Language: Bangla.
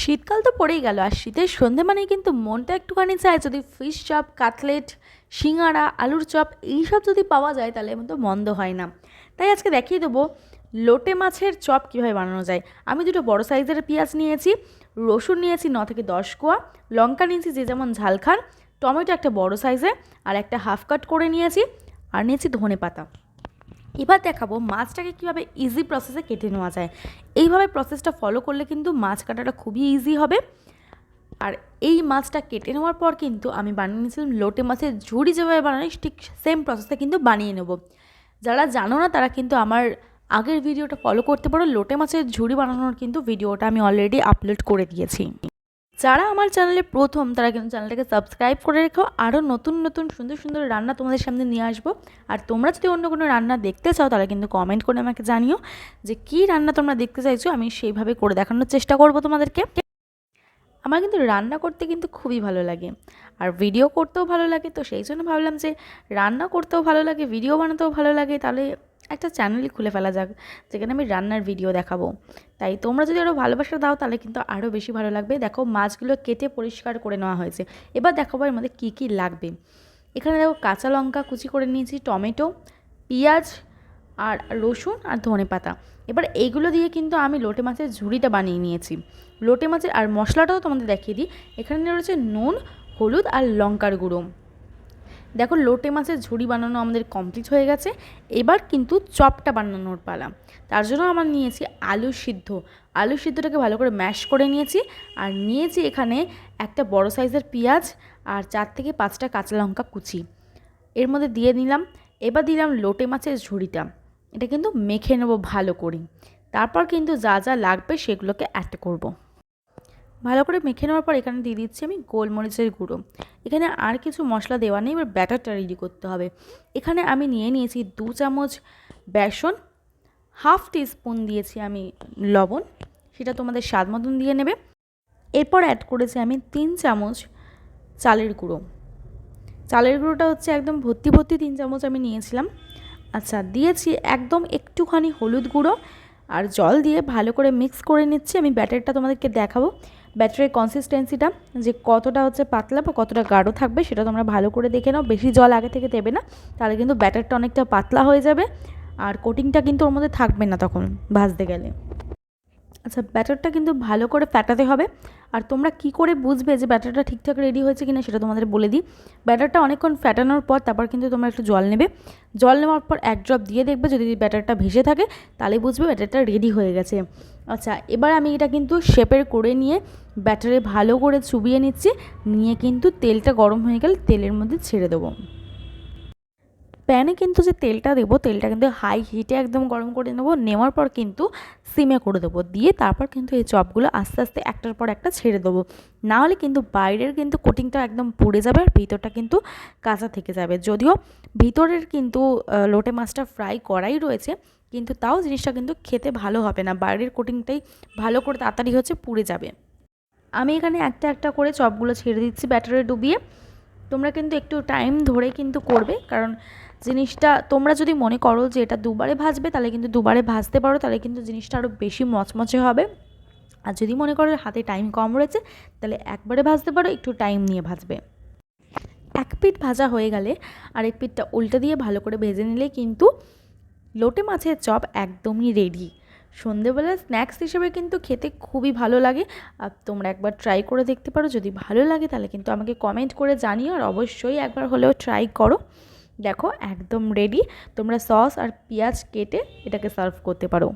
শীতকাল তো পড়েই গেল, আর শীতের সন্ধে মানেই কিন্তু মনটা একটুখানি চায় যদি ফিশ চপ কাটলেট সিঙাড়া আলুর চপ এইসব যদি পাওয়া যায় তাহলে তো মন্দ হয় না। তাই আজকে দেখিয়ে দেবো লোটে মাছের চপ কীভাবে বানানো যায়। আমি দুটো বড় সাইজের পেঁয়াজ নিয়েছি, রসুন নিয়েছি ন থেকে দশ কোয়া, লঙ্কা নিয়েছি যে যেমন ঝাল খান, টমেটো একটা বড় সাইজে, আর একটা হাফ কাট করে নিয়েছি, আর নিয়েছি ধনে পাতা এবার দেখাবো মাছটাকে কীভাবে ইজি প্রসেসে কেটে নেওয়া যায়। এইভাবে প্রসেসটা ফলো করলে কিন্তু মাছ কাটাটা খুবই ইজি হবে। আর এই মাছটা কেটে নেওয়ার পর কিন্তু আমি বানিয়ে নিয়েছিলাম লোটে মাছের ঝুড়ি যেভাবে বানাই, ঠিক সেম প্রসেসে কিন্তু বানিয়ে নেব। যারা জানো না, তারা কিন্তু আমার আগের ভিডিওটা ফলো করতে পারো। লোটে মাছের ঝুড়ি বানানোর কিন্তু ভিডিওটা আমি অলরেডি আপলোড করে দিয়েছি। যারা আমার চ্যানেলে প্রথম, তারা কিন্তু চ্যানেলটাকে সাবস্ক্রাইব করে রেখো। আরও নতুন নতুন, সুন্দর সুন্দর রান্না তোমাদের সামনে নিয়ে আসব। আর তোমরা যদি অন্য কোনো রান্না দেখতে চাও তারা কিন্তু কমেন্ট করে আমাকে জানিও যে কী রান্না তোমরা দেখতে চাইছো, আমি সেইভাবে করে দেখানোর চেষ্টা করব তোমাদেরকে। আমার কিন্তু রান্না করতে কিন্তু খুবই ভালো লাগে। আর ভিডিও করতেও ভালো লাগে, তো সেই জন্য ভাবলাম যে রান্না করতেও ভালো লাগে ভিডিও বানাতেও ভালো লাগে, তাহলে একটা চ্যানেলই খুলে ফেলা যাক, যেখানে আমি রান্নার ভিডিও দেখাবো। তাই তোমরা যদি আরও ভালোবাসা দাও, তাহলে কিন্তু আরও বেশি ভালো লাগবে। দেখো, মাছগুলো কেটে পরিষ্কার করে নেওয়া হয়েছে। এবার দেখাবো এর মধ্যে কী কী লাগবে। এখানে দেখো কাঁচা লঙ্কা কুচি করে নিয়েছি, টমেটো, পেঁয়াজ আর রসুন আর ধনে পাতা। এবার এইগুলো দিয়ে কিন্তু আমি লোটে মাছের ঝুড়িটা বানিয়ে নিয়েছি। লোটে মাছের আর মশলাটাও তোমাদের দেখিয়ে দিই। এখানে রয়েছে নুন, হলুদ আর লঙ্কার গুঁড়ো। দেখো, লোটে মাছের ঝুড়ি বানানো আমাদের কমপ্লিট হয়ে গেছে। এবার কিন্তু চপটা বানানোর পালা। তার জন্য আমার নিয়েছি আলু সিদ্ধ। আলু সিদ্ধটাকে ভালো করে ম্যাশ করে নিয়েছি। আর নিয়েছি এখানে একটা বড় সাইজের পেঁয়াজ আর চার থেকে পাঁচটা কাঁচা লঙ্কা কুচি। এর মধ্যে দিয়ে নিলাম এবার দিলাম লোটে মাছের ঝুড়িটা। এটা কিন্তু মেখে নেব ভালো করে। তারপর কিন্তু যা যা লাগবে সেগুলোকে অ্যাড করব। ভালো করে মেখে নেওয়ার পর এখানে দিয়ে দিচ্ছি আমি গোলমরিচের গুঁড়ো। এখানে আর কিছু মশলা দেওয়া নেই, এবার ব্যাটারটা রেডি করতে হবে। এখানে আমি নিয়ে নিয়েছি দু চামচ বেসন, হাফ স্পুন দিয়েছি আমি লবণ, সেটা তোমাদের স্বাদ মতন দিয়ে নেবে। এরপর অ্যাড করেছি আমি তিন চামচ চালের গুঁড়ো। চালের গুঁড়োটা হচ্ছে একদম ভর্তি ভর্তি তিন চামচ আমি নিয়েছিলাম। আচ্ছা দিয়েছি একদম একটুখানি হলুদ গুঁড়ো আর জল দিয়ে ভালো করে মিক্স করে নিচ্ছি। আমি ব্যাটারটা তোমাদেরকে দেখাবো। ব্যাটারের কনসিস্টেন্সিটা যে কতটা হচ্ছে পাতলা বা কতটা গাঢ় থাকবে সেটা তোমরা ভালো করে দেখে নাও। বেশি জল আগে থেকে দেবে না, তাহলে কিন্তু ব্যাটারটা অনেকটা পাতলা হয়ে যাবে। আর কোটিংটা কিন্তু ওর মধ্যে থাকবে না তখন ভাজতে গেলে। আচ্ছা ব্যাটারটা কিন্তু ভালো করে ফ্যাটাতে হবে। আর তোমরা কি করে বুঝবে যে ব্যাটারটা ঠিকঠাক রেডি হয়েছে কিনা সেটা তোমাদের বলে দিই। ব্যাটারটা অনেকক্ষণ ফ্যাটানোর পর তারপর কিন্তু তোমরা একটু জল নেবে। জল নেওয়ার পর এক ড্রপ দিয়ে দেখবে যদি ব্যাটারটা ভেসে থাকে, তাহলে বুঝবে ব্যাটারটা রেডি হয়ে গেছে। আচ্ছা এবার আমি এটা কিন্তু শেপের করে নিয়ে ব্যাটারে ভালো করে চুবিয়ে নিচ্ছি। নিয়ে কিন্তু তেলটা গরম হয়ে গেলে তেলের মধ্যে ছেড়ে দেবো। প্যানে কিন্তু যে তেলটা দেবো, তেলটা কিন্তু হাই হিটে একদম গরম করে নেব, নেওয়ার পর কিন্তু সিমে করে দেবো। দিয়ে তারপর কিন্তু এই চপগুলো আস্তে আস্তে একটার পর একটা ছেড়ে দেবো। না হলে কিন্তু বাইরের কিন্তু কোটিংটা একদম পুড়ে যাবে আর ভিতরটা কিন্তু কাঁচা থেকে যাবে। যদিও ভিতরের কিন্তু লোটে মাছটা ফ্রাই করাই রয়েছে, কিন্তু তাও জিনিসটা কিন্তু খেতে ভালো হবে না। বাইরের কোটিংটাই ভালো করে তাড়াতাড়ি হচ্ছে পুড়ে যাবে। আমি এখানে একটা একটা করে চপগুলো ছেড়ে দিচ্ছি ব্যাটারে ডুবিয়ে। তোমরা কিন্তু একটু টাইম ধরে কিন্তু করবে, কারণ জিনিসটা তোমরা যদি মনে করো যে এটা দুবারে ভাজবে, তাহলে কিন্তু দুবারে ভাজতে পারো, তাহলে কিন্তু জিনিসটা আরও বেশি মচমচে হবে। আর যদি মনে করো হাতে টাইম কম রয়েছে, তাহলে একবারে ভাজতে পারো, একটু টাইম নিয়ে ভাজবে। এক পিঠ ভাজা হয়ে গেলে আর এক পিঠটা উল্টে দিয়ে ভালো করে ভেজে নিলে কিন্তু লোটে মাছের চপ একদমই রেডি সন্ধেবেলা স্ন্যাক্স হিসেবে কিন্তু খেতে খুবই ভালো লাগে। আর তোমরা একবার ট্রাই করে দেখতে পারো, যদি ভালো লাগে তাহলে কিন্তু আমাকে কমেন্ট করে জানিও, আর অবশ্যই একবার হলেও ট্রাই করো। দেখো একদম রেডি তোমরা সস আর পেঁয়াজ কেটে এটাকে সার্ভ করতে পারো।